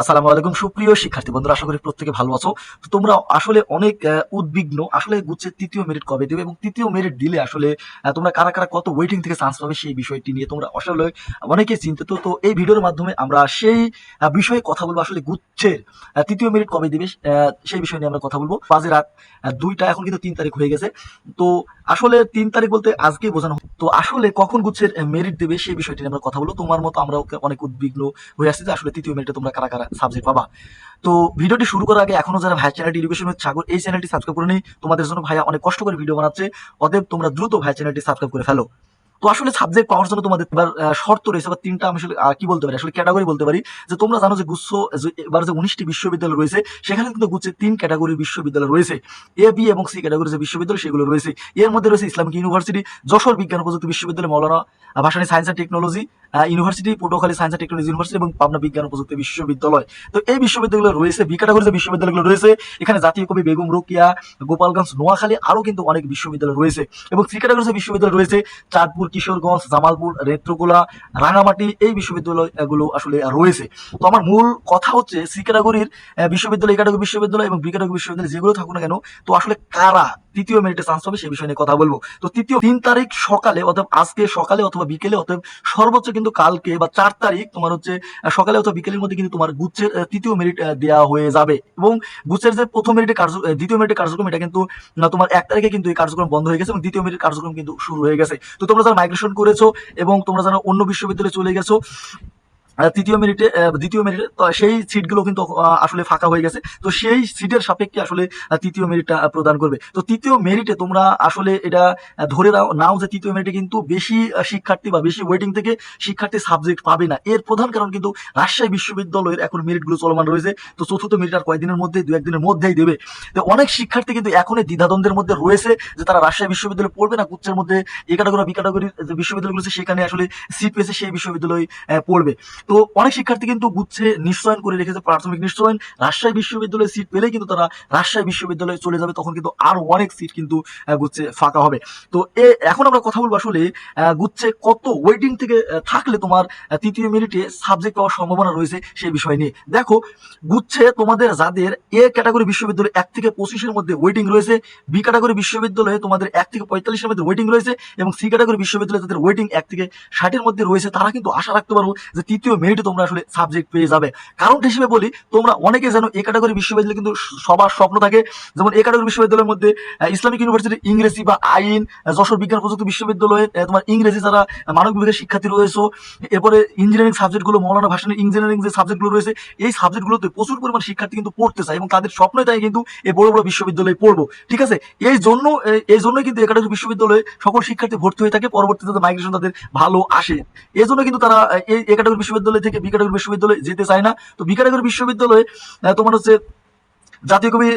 আসসালামু আলাইকুম। সুপ্রিয় শিক্ষার্থী, বন্ধুরা, আশা করি প্রত্যেকে ভালো আছো। তো তোমরা আসলে অনেক উদ্বিগ্ন। আসলে গুচ্ছের তৃতীয় মেরিট কবে দেবে এবং তৃতীয় মেরিট দিলে আসলে তোমরা কারা কারা কত ওয়েটিং থেকে চান্স পাবে সেই বিষয়টি নিয়ে তোমরা আসলে অনেকে চিন্তিত। তো এই ভিডিওর মাধ্যমে আমরা সেই বিষয়ে কথা বলব। আসলে গুচ্ছের তৃতীয় মেরিট কবে দিবে সেই বিষয় নিয়ে আমরা কথা বলব। বাজে রাত দুইটা, এখন কিন্তু তিন তারিখ হয়ে গেছে। তো আসলে তিন তারিখ বলতে আজকেই বোঝানো তো আসলে কখন গুচ্ছের মেরিট দেবে সেই বিষয়টি নিয়ে আমরা কথা বলব। তোমার মতো আমরা অনেক উদ্বিগ্ন হয়ে আসছে আসলে তৃতীয় মেরিটে তোমরা কারা কারা সাবজেক্ট পাবা। তো ভিডিওটি শুরু করার আগে এখনও যারা ভাই চ্যানেলটি এডুকেশন উইথ সাগর, এই চ্যানেলটি সাবস্ক্রাইব করে নেই তোমাদের জন্য ভাইয়া অনেক কষ্ট করে ভিডিও বানাচ্ছে। অতএব তোমরা দ্রুত ভাই চ্যানেলটি সাবস্ক্রাইব করে ফেলো। তো আসলে সাবজেক্ট পাওয়ার জন্য তোমাদের এবার শর্ত রয়েছে, বা তিনটা আমি আসলে কি বলতে পারি? আসলে ক্যাটাগরি বলতে পারি। যে তোমরা জানো যে গুচ্ছ এবার যে উনিশটি বিশ্ববিদ্যালয় রয়েছে, সেখানে কিন্তু গুচ্ছে তিন ক্যাটাগরি বিশ্ববিদ্যালয় রয়েছে। এ বি এবং সি ক্যাটাগরি যে বিশ্ববিদ্যালয়, সেগুলো রয়েছে। এর মধ্যে রয়েছে ইসলামিক ইউনিভার্সিটি, যশোর বিজ্ঞান প্রযুক্তি বিশ্ববিদ্যালয়, Maulana Bhasani science and technology university Patuakhali science and technology university এবং পাবনা বিজ্ঞান প্রযুক্তি বিশ্ববিদ্যালয় তো এই বিশ্ববিদ্যালয়গুলো রয়েছে বি ক্যাটাগরি যে বিশ্ববিদ্যালয়গুলো রয়েছে, এখানে জাতীয় কবি বেগম রোকিয়া, গোপালগঞ্জ, নোয়াখালী আরও কিন্তু অনেক বিশ্ববিদ্যালয় রয়েছে। এবং সি ক্যাটাগরি যে বিশ্ববিদ্যালয় রয়েছে, চাঁদপুর, কিশোরগঞ্জ, জামালপুর নেত্রকোলা রাঙামাটি, এই বিশ্ববিদ্যালয়গুলো আসলে রয়েছে। তো আমার মূল কথা হচ্ছে সি ক্যাটাগরির বিশ্ববিদ্যালয় ক্যাটাগরি বিশ্ববিদ্যালয় এবং বি ক্যাটাগরি বিশ্ববিদ্যালয় যেগুলো থাকুক না কেন, তো আসলে কারা তৃতীয় মেরিটে চান্স পাবে সেই বিষয় কথা বলব। তো তৃতীয় তিন তারিখ সকালে অথবা আজকে সকালে অথবা বিকেলে অথবা সর্বোচ্চ কিন্তু কালকে বা চার তারিখ তোমার হচ্ছে সকালে অথবা বিকেলের মধ্যে কিন্তু তোমার গুচ্ছের তৃতীয় মেরিট দেওয়া হয়ে যাবে। এবং গুচ্ছের যে প্রথম মেরিটে কার্য দ্বিতীয় মেরিটের কার্যক্রম, এটা কিন্তু তোমার এক তারিখে কিন্তু এই কার্যক্রম বন্ধ হয়ে গেছে এবং দ্বিতীয় মেরিট কার্যক্রম কিন্তু শুরু হয়ে গেছে। তো তোমরা যারা মাইগ্রেশন করেছ এবং তোমরা যারা অন্য বিশ্ববিদ্যালয়ে চলে গেছো তৃতীয় মেরিটে দ্বিতীয় মেরিটে সেই সিটগুলো কিন্তু আসলে ফাঁকা হয়ে গেছে। তো সেই সিটের সাপেক্ষে আসলে তৃতীয় মেরিটটা প্রদান করবে। তো তৃতীয় মেরিটে তোমরা আসলে এটা ধরে নাও যে তৃতীয় মেরিটে কিন্তু বেশি শিক্ষার্থী বা বেশি ওয়েটিং থেকে শিক্ষার্থী সাবজেক্ট পাবে না। এর প্রধান কারণ কিন্তু রাজশাহী বিশ্ববিদ্যালয়ের এখন মেরিটগুলো চলমান রয়েছে। তো চতুর্থ মেরিট আর কয়েকদিনের মধ্যে, দু একদিনের মধ্যেই দেবে। তো অনেক শিক্ষার্থী কিন্তু এখনই দ্বিধাদ্বন্দ্বের মধ্যে রয়েছে যে তারা রাজশাহী বিশ্ববিদ্যালয়ে পড়বে না, গুচ্ছের মধ্যে এ ক্যাটাগরি বি ক্যাটাগরির যে বিশ্ববিদ্যালয়গুলো সেখানে আসলে সিট পেয়েছে সেই বিশ্ববিদ্যালয়ে পড়বে। তো অনেক শিক্ষার্থী কিন্তু গুচ্ছে নিশ্চয়ন করে রেখেছে প্রাথমিক নিশ্চয়ন। রাজশাহী বিশ্ববিদ্যালয়ে সিট পেলেই কিন্তু তারা রাজশাহী বিশ্ববিদ্যালয়ে চলে যাবে, তখন কিন্তু আরও অনেক সিট কিন্তু গুচ্ছে ফাঁকা হবে। তো এ, এখন আমরা কথা বলব আসলে গুচ্ছে কত ওয়েটিং থেকে থাকলে তোমার তৃতীয় মিনিটে সাবজেক্ট পাওয়ার সম্ভাবনা রয়েছে সেই বিষয় নিয়ে। দেখো, গুচ্ছে তোমাদের যাদের এ ক্যাটাগরি বিশ্ববিদ্যালয় এক থেকে পঁচিশের মধ্যে ওয়েটিং রয়েছে বি ক্যাটাগরি বিশ্ববিদ্যালয়ে তোমাদের এক থেকে পঁয়তাল্লিশের মধ্যে ওয়েটিং রয়েছে, এবং সি ক্যাটাগরি বিশ্ববিদ্যালয়ে যাদের ওয়েটিং এক থেকে ষাটের মধ্যে রয়েছে, তারা কিন্তু আশা রাখতে পারো যে তৃতীয় মেরিটে তোমরা আসলে সাবজেক্ট পেয়ে যাবে। কারণ হিসেবে বলি তোমরা অনেকে জানো এ ক্যাটাগরি বিশ্ববিদ্যালয় কিন্তু সবার স্বপ্ন থাকে। যেমন এ ক্যাটাগরি বিশ্ববিদ্যালয়ের মধ্যে ইসলামিক ইউনিভার্সিটি ইংরেজি বা আইন যশোর বিজ্ঞান প্রযুক্তি বিশ্ববিদ্যালয়ে আহ, তোমার ইংরেজি যারা মানব বিভাগের শিক্ষার্থী রয়েছে এরপরে ইঞ্জিনিয়ারিং সাবজেক্টগুলো মৌলানা ভাসানী ইঞ্জিনিয়ারিং যে সাবজেক্টগুলো রয়েছে এই সাবজেক্টগুলোতে প্রচুর পরিমাণ শিক্ষার্থী কিন্তু পড়তে চায় এবং তাদের স্বপ্নই তাই কিন্তু এই বড় বড় বিশ্ববিদ্যালয়ে পড়ব। ঠিক আছে? এই জন্য এই- জন্যই কিন্তু একাডেমি বিশ্ববিদ্যালয়ে সকল শিক্ষার্থী ভর্তি হয়ে থাকে পরবর্তীতে মাইগ্রেশন তাদের ভালো আসে। এই জন্য কিন্তু তারা এই একাডেমি বিশ্ববিদ্যালয় থেকে বি বিশ্ববিদ্যালয় বিশ্ববিদ্যালয়ে যেতে চায় না। তো বি বিশ্ববিদ্যালয়ে তোমার হচ্ছে জাতীয় কবি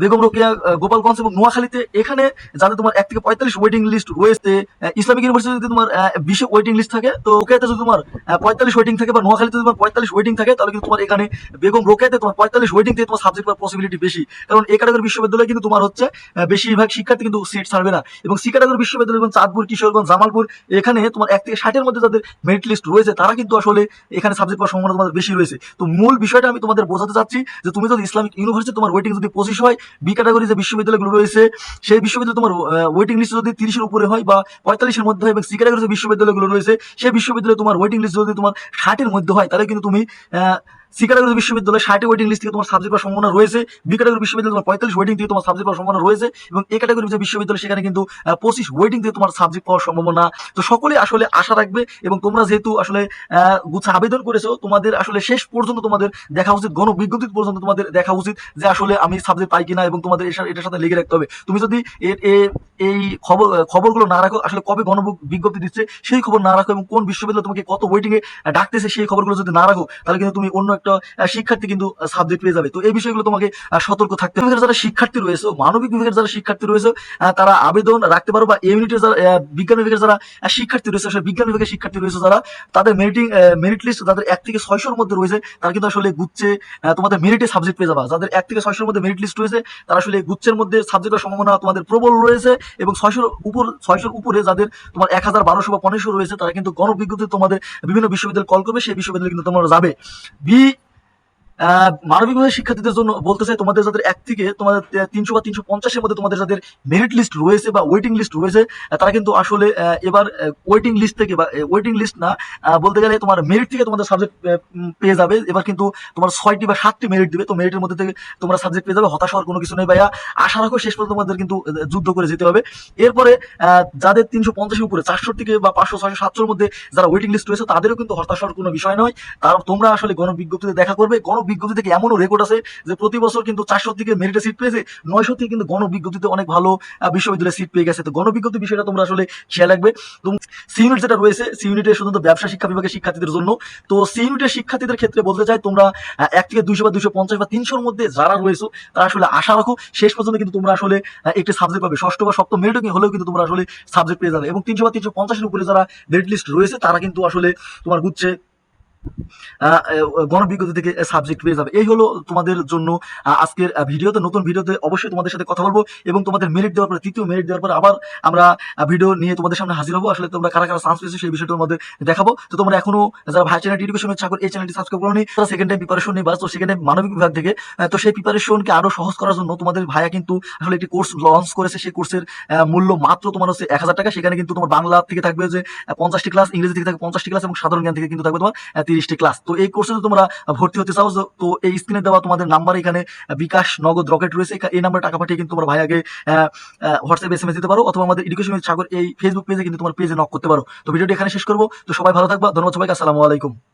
বেগম রোকেয়া গোপালগঞ্জ এবং নোয়াখালীতে এখানে যাতে তোমার এক থেকে পঁয়তাল্লিশ ওয়েটিং লিস্ট রয়েছে ইসলামিক ইউনিভার্সিটিতে তোমার বিশে ওয়েটিং লিস্ট থাকে। তো রোকেয়াতে যদি তোমার পঁয়তাল্লিশ ওয়েটিং থাকে বা নোয়াখালীতে তোমার পঁয়তাল্লিশ ওয়েটিং থাকে, তাহলে কিন্তু তোমার এখানে বেগম রোকেয়াতে তোমার পঁয়তাল্লিশ ওয়েটিং থেকে তোমার সাবজেক্ট পাওয়ার পসিবিলিটি বেশি। কারণ এ ক্যাটাগরি বিশ্ববিদ্যালয়ে কিন্তু তোমার হচ্ছে বেশিরভাগ শিক্ষার্থী কিন্তু সিট ছাড়বে না। এবং সি বিশ্ববিদ্যালয় এবং চাঁদপুর, কিশোরগঞ্জ, জামালপুর, এখানে তোমার এক থেকে ষাটের মধ্যে যাদের মেরিট লিস্ট রয়েছে, তারা কিন্তু আসলে এখানে সাবজেক্ট পাওয়ার সম্ভাবনা তোমাদের বেশি রয়েছে। তো মূল বিষয়টা আমি তোমাদের বোঝাতে চাচ্ছি যে তুমি যদি ইসলামিক ইউনিভার্সিটি তোমার ওয়েটিং যদি পঁচিশ হয় বি ক্যাটাগরি যে বিশ্ববিদ্যালয়গুলো রয়েছে, সেই বিশ্ববিদ্যালয় তোমার ওয়েটিং লিস্ট যদি তিরিশের উপরে হয় বা পঁয়তাল্লিশের মধ্যে হয় এবং সি ক্যাটাগরি যে বিশ্ববিদ্যালয়গুলো রয়েছে, সেই বিশ্ববিদ্যালয় তোমার ওয়েটিং লিস্ট যদি তোমার ষাটের মধ্যে হয়, তাহলে কিন্তু তুমি সি ক্যাটাগরি বিশ্ববিদ্যালয় ষাটে ওয়েটিং লিস্ট থেকে তোমার সাবজেক্ট পাওয়ার সম্ভাবনা রয়েছে। বি ক্যাটাগরি বিশ্ববিদ্যালয় তোমার পঁয়তাল্লিশ ওয়েটিং থেকে তোমার সাবজেক্ট পাওয়ার সম্ভাবনা রয়েছে এবং এ ক্যাটাগরি বিশ্ববিদ্যালয়, সেখানে কিন্তু পঁচিশ ওয়েটিং থেকে তোমার সাবজেক্ট পাওয়ার সম্ভাবনা। তো সকলে আসলে আশা রাখবে এবং তোমরা যেহেতু আসলে গুচ্ছ আবেদন করেছ, তোমাদের আসলে শেষ পর্যন্ত তোমাদের দেখা উচিত গণ বিজ্ঞপ্তি পর্যন্ত তোমাদের দেখা উচিত যে আসলে আমি সাবজেক্ট পাই কিনা এবং তোমাদের এটার সাথে লেগে রাখতে হবে। তুমি যদি এই খবর, খবরগুলো না রাখো, আসলে কবে গণ বিজ্ঞপ্তি দিচ্ছে সেই খবর না রাখো এবং কোন বিশ্ববিদ্যালয় তোমাকে কত ওয়েটিং এ ডাকতেছে সেই খবরগুলো যদি না রাখো, তাহলে কিন্তু তুমি অন্য একটা শিক্ষার্থী কিন্তু সাবজেক্ট পেয়ে যাবে। তো এই বিষয়গুলো তোমাকে সতর্ক থাকতে হবে। যারা শিক্ষার্থী রয়েছে, মানবিক বিভাগের যারা শিক্ষার্থী রয়েছে তারা আবেদন রাখতে পারো বা ইউনিটের যারা বিজ্ঞান বিভাগের যারা শিক্ষার্থী রয়েছে বিজ্ঞান বিভাগের শিক্ষার্থী রয়েছে যারা, তাদের মেরিটিং মেরিট লিস্ট যাদের এক থেকে ছয়শোর মধ্যে রয়েছে, তারা কিন্তু আসলে গুচ্ছে তোমাদের মেরিটে সাবজেক্ট পেয়ে যাবা। যাদের এক থেকে ছয়শোর মধ্যে মেরিট লিস্ট রয়েছে, তারা আসলে গুচ্ছের মধ্যে সাবজেক্টের সম্ভাবনা তোমাদের প্রবল রয়েছে এবং ছয়শোর উপর ছয়শোর উপরে যাদের তোমার এক হাজার বারোশো বা পনেরোশো রয়েছে, তারা কিন্তু গণবিজ্ঞপ্তি তোমাদের বিভিন্ন বিশ্ববিদ্যালয় কল করবে, সেই বিশ্ববিদ্যালয়ে কিন্তু তোমরা যাবে। বি মানবিক শিক্ষার্থীদের জন্য বলতে চাই, তোমাদের যাদের এক থেকে তোমাদের তিনশো বা তিনশো পঞ্চাশের মধ্যে তোমাদের যাদের মেরিট লিস্ট রয়েছে বা ওয়েটিং লিস্ট রয়েছে তারা কিন্তু আসলে এবার ওয়েটিং লিস্ট থেকে বা ওয়েটিং লিস্ট না বলতে গেলে তোমার মেরিট থেকে তোমাদের সাবজেক্ট পেয়ে যাবে। এবার কিন্তু তোমার ছয়টি বা সাতটি মেরিট দিবে, তো মেরিটের মধ্যে থেকে তোমরা সাবজেক্ট পেয়ে যাবে। হতাশ হওয়ার কোনো কিছু নেই ভাইয়া। আশা রাখো শেষ পর্যন্ত তোমাদের কিন্তু যুদ্ধ করে যেতে হবে। এরপরে যাদের তিনশো পঞ্চাশের উপরে চারশো থেকে বা পাঁচশো, ছয়শো, সাতশোর মধ্যে যারা ওয়েটিং লিস্ট রয়েছে, তাদেরও কিন্তু হতাশ হওয়ার কোনো বিষয় নয়। তার, তোমরা আসলে গণবিজ্ঞপ্তিতে দেখা করবে। গণবিজ্ঞপ্তি থেকে এমনও রেকর্ড আছে যে প্রতি বছর কিন্তু চারশো থেকে মেরিটে সিট পেয়েছে নয়শো থেকে কিন্তু গণবিজ্ঞপ্তিতে অনেক ভালো বিশ্ববিদ্যালয়ে সিট পেয়ে গেছে। তো গণবিজ্ঞপ্তি বিষয়টা তোমরা আসলে খেয়াল রাখবে। তো সি ইউনিট যেটা রয়েছে সি ইউনিটে শুধু ব্যবসা শিক্ষা বিভাগের শিক্ষার্থীদের জন্য। তো সি ইউনিটের শিক্ষার্থীদের ক্ষেত্রে বলতে চাই, তোমরা এক থেকে দুইশো বা দুইশো পঞ্চাশ বা তিনশোর মধ্যে যারা রয়েছে, তারা আসলে আশা রাখো, শেষ পর্যন্ত কিন্তু তোমরা আসলে একটি সাবজেক্ট পাবে। ষষ্ঠ বা সপ্তম মেরিটে হলেও কিন্তু তোমরা আসলে সাবজেক্ট পেয়ে যাবে। এবং তিনশো বা তিনশো পঞ্চাশের উপরে যারা মেরিট লিস্ট রয়েছে, তারা কিন্তু আসলে তোমার গুচ্ছে। গণবিজ্ঞপ্তি থেকে সাবজেক্ট পেয়ে যাবে। এই হলো তোমাদের জন্য আজকের ভিডিওতে, নতুন ভিডিওতে অবশ্যই তোমাদের সাথে কথা বলব এবং তোমাদের মেরিট দেওয়ার পরে, তৃতীয় মেরিট দেওয়ার পরে আবার আমরা ভিডিও নিয়ে তোমাদের সামনে হাজির হব। আসলে তোমরা কারা কারা চান্স পেয়েছ সেই বিষয়টার মধ্যে দেখাবো। তো তোমরা এখনও যারা ভাই চ্যানেল এডুকেশন চাকর, এই চ্যানেলটি সাবস্ক্রাইব করোনি, তারা সেকেন্ড টাইম প্রিপারেশন নিবা। তো সেকেন্ড টাইম মানবিক বিভাগ থেকে তো সেই প্রিপারেশনকে আরও সহজ করার জন্য তোমাদের ভাইয়া কিন্তু আসলে একটি কোর্স লঞ্চ করেছে। সেই কোর্সের মূল্য মাত্র তোমার হচ্ছে এক হাজার টাকা। সেখানে কিন্তু তোমার বাংলা থেকে থাকবে যে পঞ্চাশটি ক্লাস ইংরেজি থেকে থাকবে পঞ্চাশটি ক্লাস এবং সাধারণ জ্ঞান থেকে কিন্তু থাকবে তোমার তিরিশটি ক্লাস তো এই কোর্সে তোমরা ভর্তি হতে চাও, তো- এই স্ক্রিনে দেওয়া তোমাদের নাম্বার এখানে বিকাশ নগদ রকেট রয়েছে। এই নাম্বারে টাকা পাঠিয়ে কিন্তু তোমার আগে হোয়াটসঅ্যাপ এস এম এস দিতে পারো, অথবা আমাদের এডুকেশন সাগর এই ফেসবুক পেজে কিন্তু তোমার পেজে নক করতে পারো। তো ভিডিওটি এখানে শেষ করব। তো সবাই ভালো থাকবা। ধন্যবাদ সবাইকে। আসসালামু আলাইকুম।